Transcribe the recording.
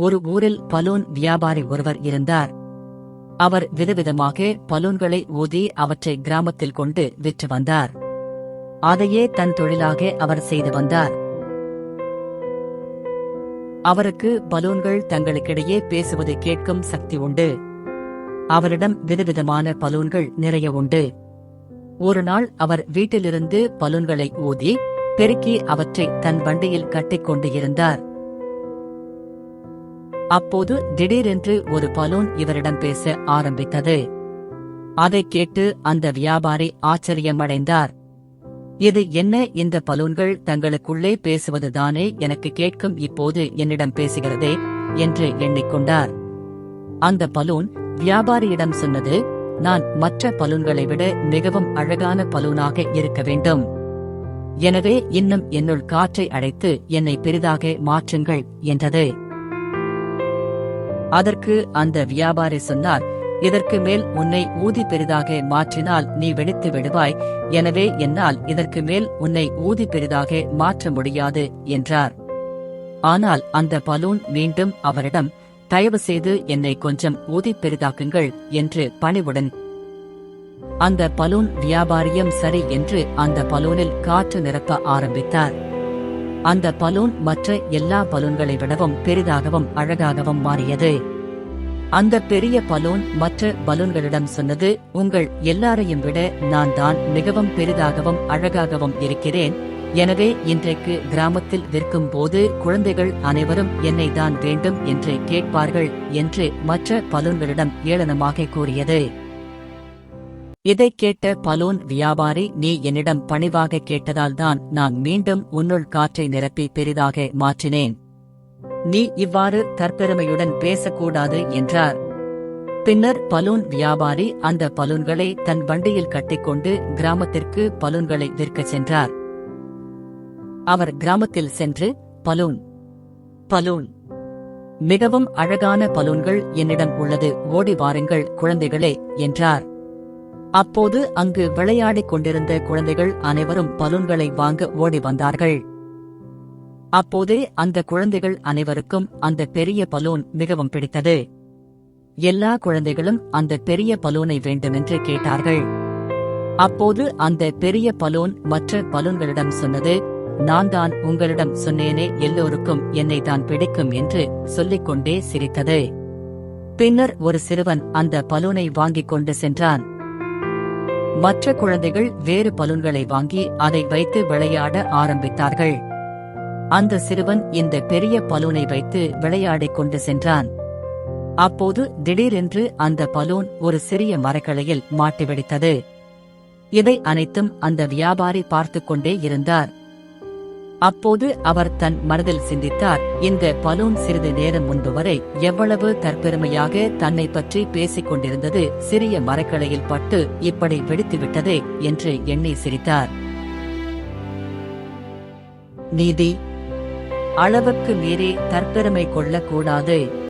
ஒரு ஊரில் பலூன் வியாபாரி ஒருவர் இருந்தார். அவர் விதவிதமாக பலூன்களை ஊதி அவற்றை கிராமத்தில் கொண்டு விற்று வந்தார். அதையே தன் தொழிலாக அவர் செய்து வந்தார். அவருக்கு பலூன்கள் தங்களுக்கிடையே பேசுவது கேட்கும் சக்தி உண்டு. அவரிடம் விதவிதமான பலூன்கள் நிறைய உண்டு. ஒரு நாள் அவர் வீட்டிலிருந்து பலூன்களை ஊதி பெருக்கி அவற்றை தன் வண்டியில் கட்டிக்கொண்டு இருந்தார். அப்போது திடீரென்று ஒரு பலூன் இவரிடம் பேச ஆரம்பித்தது. அதைக் கேட்டு அந்த வியாபாரி ஆச்சரியமடைந்தார். இது என்ன இந்த பலூன்கள் தங்களுக்குள்ளே பேசுவதுதானே எனக்கு கேட்கும் இப்போது என்னிடம் பேசுகிறதே என்று எண்ணிக்கொண்டார். அந்த பலூன் வியாபாரியிடம் சொன்னது நான் மற்ற பலூன்களை விட மிகவும் அழகான பலூனாக இருக்க வேண்டும். எனவே இன்னும் என்னுள் காற்றை அடைத்து என்னை பெரிதாக மாற்றுங்கள் என்றது. அதற்கு அந்த வியாபாரி சொன்னார் இதற்கு மேல் உன்னை ஊதி பெரிதாக மாற்றினால் நீ வெடித்து விடுவாய். எனவே என்னால் இதற்கு மேல் உன்னை ஊதி பெரிதாக மாற்ற முடியாது என்றார். ஆனால் அந்த பலூன் மீண்டும் அவரிடம் தயவு செய்து என்னை கொஞ்சம் ஊதி பெரிதாக்குங்கள் என்று பணிவுடன் அந்த பலூன் வியாபாரியம் சரி என்று அந்த பலூனில் காற்று நிரப்ப ஆரம்பித்தார். அந்த பலூன் மற்ற எல்லா பலூன்களை விடவும் பெரிதாகவும் அழகாகவும் மாறியது. அந்த பெரிய பலூன் மற்ற பலூன்களிடம் சொன்னது உங்கள் எல்லாரையும் விட நான் தான் மிகவும் பெரிதாகவும் அழகாகவும் இருக்கிறேன். எனவே இன்றைக்கு கிராமத்தில் விற்கும் போது குழந்தைகள் அனைவரும் என்னை தான் வேண்டும் என்று கேட்பார்கள் என்று மற்ற பலூன்களிடம் ஏளனமாக கூறியது. இதைக் கேட்ட பலூன் வியாபாரி நீ என்னிடம் பணிவாக கேட்டதால்தான் நான் மீண்டும் உன்னுள் காற்றை நிரப்பி பெரிதாக மாற்றினேன். நீ இவ்வாறு தற்பெருமையுடன் பேசக்கூடாது என்றார். பின்னர் பலூன் வியாபாரி அந்த பலூன்களை தன் வண்டியில் கட்டிக்கொண்டு கிராமத்திற்கு பலூன்களை விற்கச் சென்றார். அவர் கிராமத்தில் சென்று பலூன் பலூன் மிகவும் அழகான பலூன்கள் என்னிடம் உள்ளது ஓடி வாருங்கள் குழந்தைகளே என்றார். அப்போது அங்கு விளையாடிக் கொண்டிருந்த குழந்தைகள் அனைவரும் பலூன்களை வாங்க ஓடி வந்தார்கள். அப்போதே அந்த குழந்தைகள் அனைவருக்கும் அந்த பெரிய பலூன் மிகவும் பிடித்தது. எல்லா குழந்தைகளும் அந்த பெரிய பலூனை வேண்டுமென்று கேட்டார்கள். அப்போது அந்த பெரிய பலூன் மற்ற பலூன்களிடம் சொன்னது நான் தான் உங்களிடம் சொன்னேனே எல்லோருக்கும் என்னை தான் பிடிக்கும் என்று சொல்லிக் கொண்டே சிரித்தது. பின்னர் ஒரு சிறுவன் அந்த பலூனை வாங்கிக் கொண்டு சென்றான். மற்ற குழந்தைகள் வேறு பலூன்களை வாங்கி அதை வைத்து விளையாட ஆரம்பித்தார்கள். அந்த சிறுவன் இந்த பெரிய பலூனை வைத்து விளையாடிக் கொண்டு சென்றான். அப்போது திடீரென்று அந்த பலூன் ஒரு சிறிய மரக்கிளையில் மாட்டிவிடித்தது. இதை அனைத்தும் அந்த வியாபாரி பார்த்து கொண்டே இருந்தார். அப்போது அவர் தன் மனதில் சிந்தித்தார் இந்த பலூன் சிறிது நேரம் முன்பு வரை எவ்வளவு தற்பெருமையாக தன்னை பற்றி பேசிக் கொண்டிருந்தது சிறிய மரக்கலையில் பட்டு இப்படி வெடித்துவிட்டதே என்று எண்ணி சிரித்தார். நீதி அளவுக்கு மீறி தற்பெருமை கொள்ளக்கூடாது.